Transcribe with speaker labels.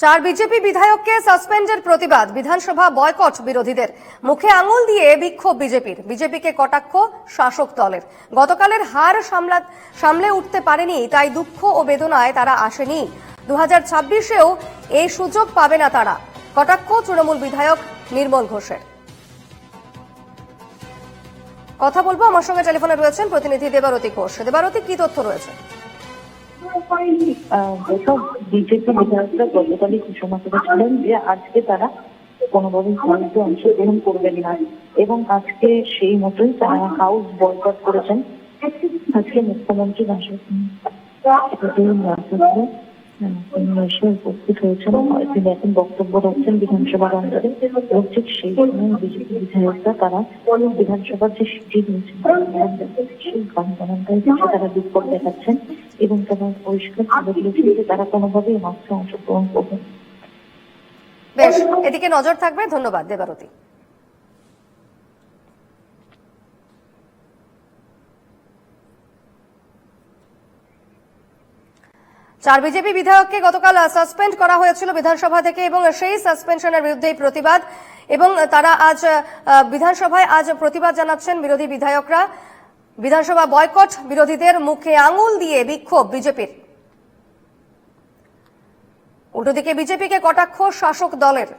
Speaker 1: চার বিজেপি বিধায়ককে সাসপেন্ডের প্রতিবাদ। বিধানসভা বয়কট বিরোধীদের। মুখে আঙুল দিয়ে বিক্ষোভ বিজেপির। বিজেপিকে কটাক্ষ শাসক দলের। গতকালের হার সামলা উঠতে পারেনি, তাই দুঃখ ও বেদনায় তারা আসেনি। দু হাজার ছাব্বিশেও এই সুযোগ পাবে না তারা। কটাক্ষ তৃণমূল বিধায়ক নির্মল ঘোষের। কথা বলব, আমার সঙ্গে টেলিফোনে রয়েছেন প্রতিনিধি দেবারতী ঘোষ। দেবারতী, কি তথ্য রয়েছে?
Speaker 2: যেসব আজকে তারা কোনোভাবেই ভারতে অংশগ্রহণ করবেন না। এবং আজকে সেই মতোই তারা হাউস বয়কট করেছেন। আজকে মুখ্যমন্ত্রী উপস্থিত বক্তব্য রাখছেন বিধানসভার অন্তরে সেই বিজেপি বিধায়করা তারা বিধানসভার যে সিটি সেই তারা বিক্ষোভ দেখাচ্ছেন। এবং তারা পরিষ্কার করে দিয়েছেন তারা কোনোভাবেই মাত্র অংশগ্রহণ করবে
Speaker 1: বেশ এদিকে নজর থাকবে। ধন্যবাদ দেবারতী। চার বিজেপি বিধায়ককে গতকাল সাসপেন্ড করা হয়েছিল বিধানসভা থেকে এবং সেই সাসপেনশনের বিরুদ্ধেই প্রতিবাদ এবং তারা আজ আহ, বিধানসভায় আজ প্রতিবাদ জানাচ্ছেন বিরোধী বিধায়করা। বিধানসভা বয়কট বিরোধীদের মুখে আঙুল দিয়ে বিক্ষোভ বিজেপির। উল্টোদিকে বিজেপিকে কটাক্ষ শাসক দলের।